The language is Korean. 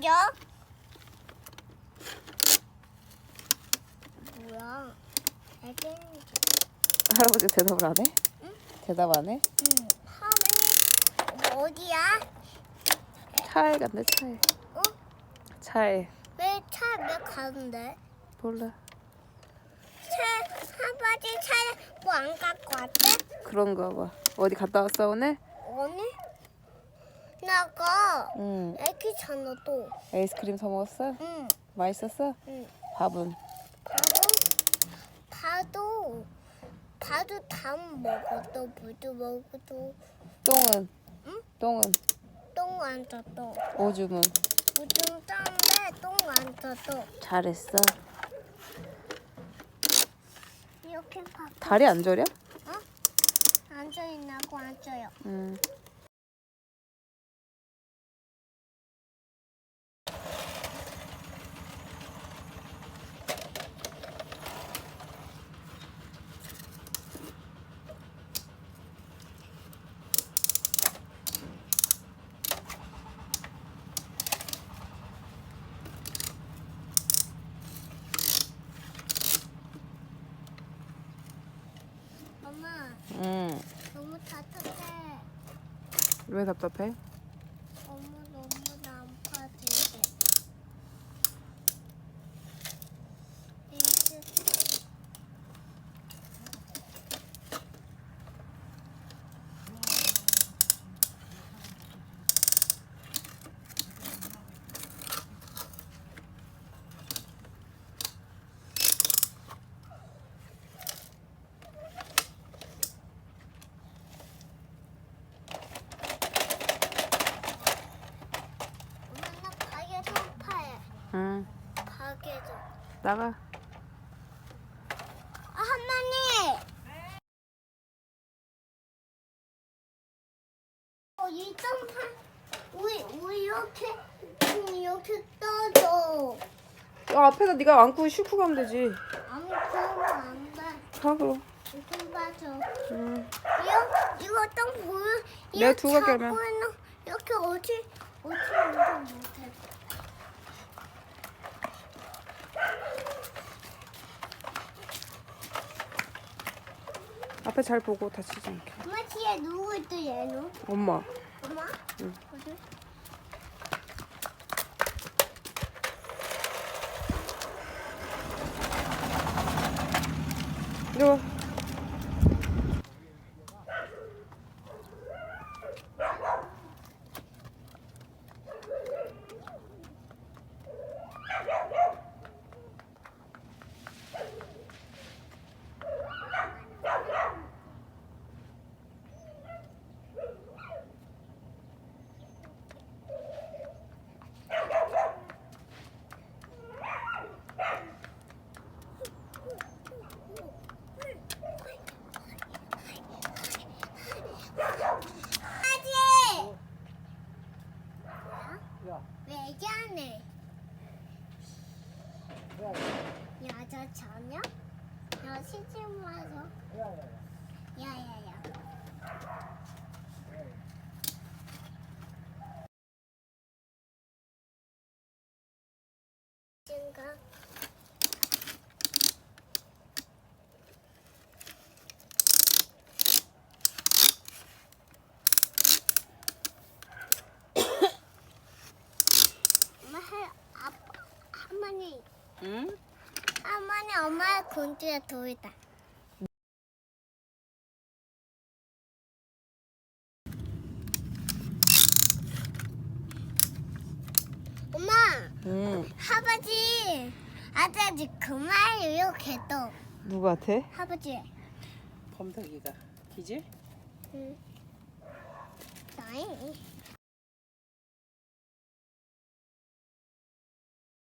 먹여? 뭐야? 알겠는데. 할아버지 대답을 안 해? 응? 대답 안 해? 응. 파는 어디야? 차에 간대 차에. 어? 차에. 왜 차에 왜 가는데? 몰라. 차 할아버지 차에 뭐 안 갖고 왔대? 그런가 봐. 어디 갔다 왔어 오늘? 오늘? 니? 나가 응 애기잖아 또. 아이스크림 사 먹었어? 응. 맛있었어? 응. 밥은? 봐도 봐도 봐도 다 먹어도 물도 먹어도 똥은? 응? 똥은? 똥안 떴어. 오줌은? 우중 짠데 똥안 떴어. 잘했어 이렇게 봐. 다리 안 저려? 앉아 있나고 앉아요. 응 엄마 응. 너무 답답해. 왜 답답해? 너무 너무 난파지게. 이제 엄마 나 가게 통파해. 응 가게도. 나가 아 할머니. 어 이점파 우리 우리 이렇게 음, 이렇게 떠줘. 야, 앞에다 네가 안고 싣고 가면 되지 그러면 안 돼. 가 그럼 좀 봐줘. 응. 이거 이거 좀 보면 내가 두 가게 하면. 하면 이렇게 어디 어디 못해. 앞에 잘 보고 다치지 않게 엄마 뒤에 누구 있어 얘는? 엄마 엄마? 응. 어디? 이리 와 아지. 왜 저래? 야저 저녁? 야 시집 와서. 야야야. 진가? 엄마 할 아빠 할머니 응? 할머니 엄마 공주에 도이다. 엄마 응 할아버지 아저씨 그말 이렇게 또 누구한테? 할아버지 범석이가 기질? 응 나이